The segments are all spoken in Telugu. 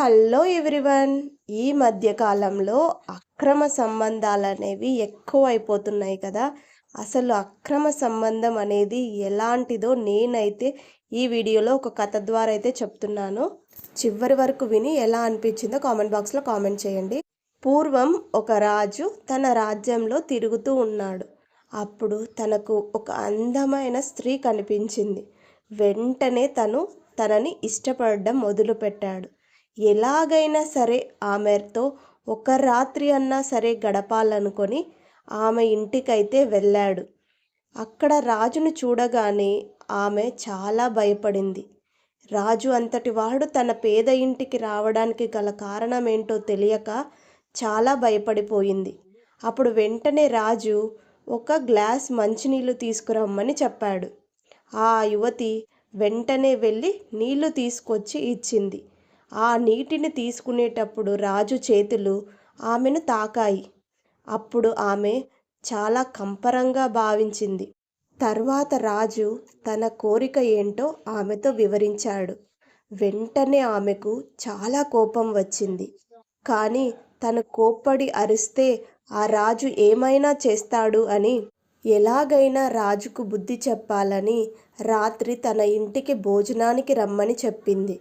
Hello everyone. ఈ మధ్యకాలంలో అక్రమ సంబంధాలు అనేవి ఎక్కువ అయిపోతున్నాయి కదా. అసలు అక్రమ సంబంధం అనేది ఎలాంటిదో నేనైతే ఈ వీడియోలో ఒక కథ ద్వారా అయితే చెప్తున్నాను. చివరి వరకు విని ఎలా అనిపించిందో కామెంట్ బాక్స్లో కామెంట్ చేయండి. పూర్వం ఒక రాజు తన రాజ్యంలో తిరుగుతూ ఉన్నాడు. అప్పుడు తనకు ఒక అందమైన స్త్రీ కనిపించింది. వెంటనే తను తనని ఇష్టపడడం మొదలుపెట్టాడు. ఎలాగైనా సరే ఆమెతో ఒక రాత్రి అన్నా సరే గడపాలనుకొని ఆమె ఇంటికైతే వెళ్ళాడు. అక్కడ రాజును చూడగానే ఆమె చాలా భయపడింది. రాజు అంతటి వాడు తన పేద ఇంటికి రావడానికి గల కారణం ఏంటో తెలియక చాలా భయపడిపోయింది. అప్పుడు వెంటనే రాజు ఒక గ్లాస్ మంచినీళ్ళు తీసుకురమ్మని చెప్పాడు. ఆ యువతి వెంటనే వెళ్ళి నీళ్ళు తీసుకొచ్చి ఇచ్చింది. ఆ నీటిని తీసుకునేటప్పుడు రాజు చేతులు ఆమెను తాకాయి. అప్పుడు ఆమె చాలా కంపరంగా భావించింది. తర్వాత రాజు తన కోరిక ఏంటో ఆమెతో వివరించాడు. వెంటనే ఆమెకు చాలా కోపం వచ్చింది. కానీ తను కోప్పడి అరిస్తే ఆ రాజు ఏమైనా చేస్తాడు అని ఎలాగైనా రాజుకు బుద్ధి చెప్పాలని రాత్రి తన ఇంటికి భోజనానికి రమ్మని చెప్పింది.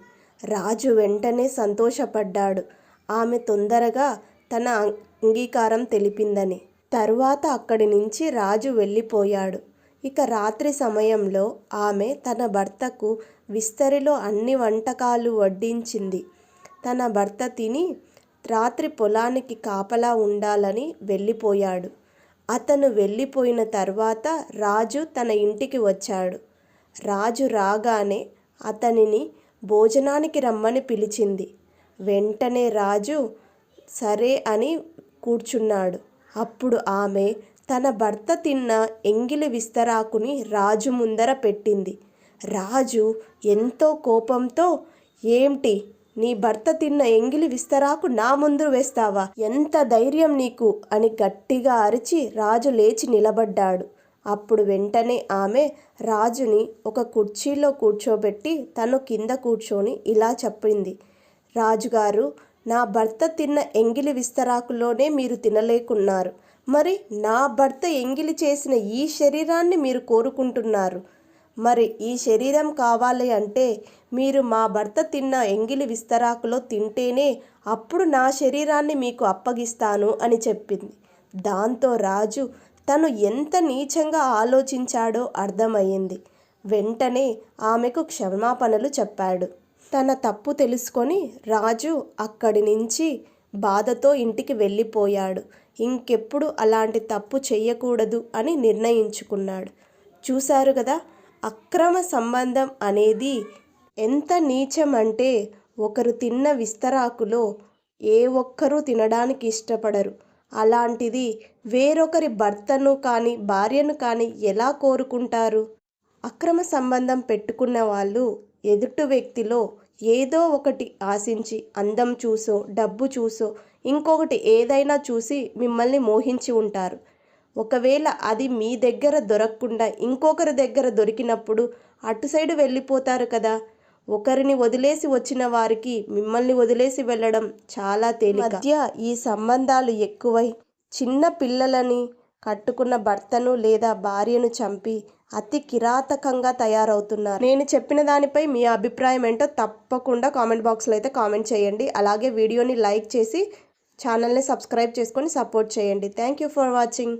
రాజు వెంటనే సంతోషపడ్డాడు. ఆమె తొందరగా తన అంగీకారం తెలిపిందని. తరువాత అక్కడి నుంచి రాజు వెళ్ళిపోయాడు. ఇక రాత్రి సమయంలో ఆమె తన భర్తకు విస్తరిలో అన్ని వంటకాలు వడ్డించింది. తన భర్త తిని రాత్రి పొలానికి కాపలా ఉండాలని వెళ్ళిపోయాడు. అతను వెళ్ళిపోయిన తర్వాత రాజు తన ఇంటికి వచ్చాడు. రాజు రాగానే అతనిని భోజనానికి రమ్మని పిలిచింది. వెంటనే రాజు సరే అని కూర్చున్నాడు. అప్పుడు ఆమె తన భర్త తిన్న ఎంగిలి విస్తరాకుని రాజు ముందర పెట్టింది. రాజు ఎంతో కోపంతో ఏంటి నీ భర్త తిన్న ఎంగిలి విస్తరాకు నా ముందు వేస్తావా? ఎంత ధైర్యం నీకు అని గట్టిగా అరిచి రాజు లేచి నిలబడ్డాడు. అప్పుడు వెంటనే ఆమె రాజుని ఒక కుర్చీలో కూర్చోబెట్టి తను కింద కూర్చొని ఇలా చెప్పింది. రాజుగారు నా భర్త తిన్న ఎంగిలి విస్తరాకులోనే మీరు తినలేకున్నారు. మరి నా భర్త ఎంగిలి చేసిన ఈ శరీరాన్ని మీరు కోరుకుంటున్నారు. మరి ఈ శరీరం కావాలి అంటే మీరు మా భర్త తిన్న ఎంగిలి విస్తరాకులో తింటేనే అప్పుడు నా శరీరాన్ని మీకు అప్పగిస్తాను అని చెప్పింది. దాంతో రాజు తను ఎంత నీచంగా ఆలోచించాడో అర్థమయ్యింది. వెంటనే ఆమెకు క్షమాపణలు చెప్పాడు. తన తప్పు తెలుసుకొని రాజు అక్కడి నుంచి బాధతో ఇంటికి వెళ్ళిపోయాడు. ఇంకెప్పుడు అలాంటి తప్పు చెయ్యకూడదు అని నిర్ణయించుకున్నాడు. చూశారు కదా అక్రమ సంబంధం అనేది ఎంత నీచం అంటే ఒకరు తిన్న విస్తరాకులో ఏ ఒక్కరూ తినడానికి ఇష్టపడరు. అలాంటిది వేరొకరి భర్తను కానీ భార్యను కానీ ఎలా కోరుకుంటారు? అక్రమ సంబంధం పెట్టుకున్న వాళ్ళు ఎదుటి వ్యక్తిలో ఏదో ఒకటి ఆశించి అందం చూసో డబ్బు చూసో ఇంకొకటి ఏదైనా చూసి మిమ్మల్ని మోహించి ఉంటారు. ఒకవేళ అది మీ దగ్గర దొరకకుండా ఇంకొకరి దగ్గర దొరికినప్పుడు అటు సైడు వెళ్ళిపోతారు కదా. ఒకరిని వదిలేసి వచ్చిన వారికి మిమ్మల్ని వదిలేసి వెళ్ళడం చాలా తేలిక. మధ్య ఈ సంబంధాలు ఎక్కువై చిన్న పిల్లలని కట్టుకున్న భర్తను లేదా భార్యను చంపి అతి కిరాతకంగా తయారవుతున్నారు. నేను చెప్పిన దానిపై మీ అభిప్రాయం ఏంటో తప్పకుండా కామెంట్ బాక్స్లో అయితే కామెంట్ చేయండి. అలాగే వీడియోని లైక్ చేసి ఛానల్ని సబ్స్క్రైబ్ చేసుకొని సపోర్ట్ చేయండి. Thank you for watching.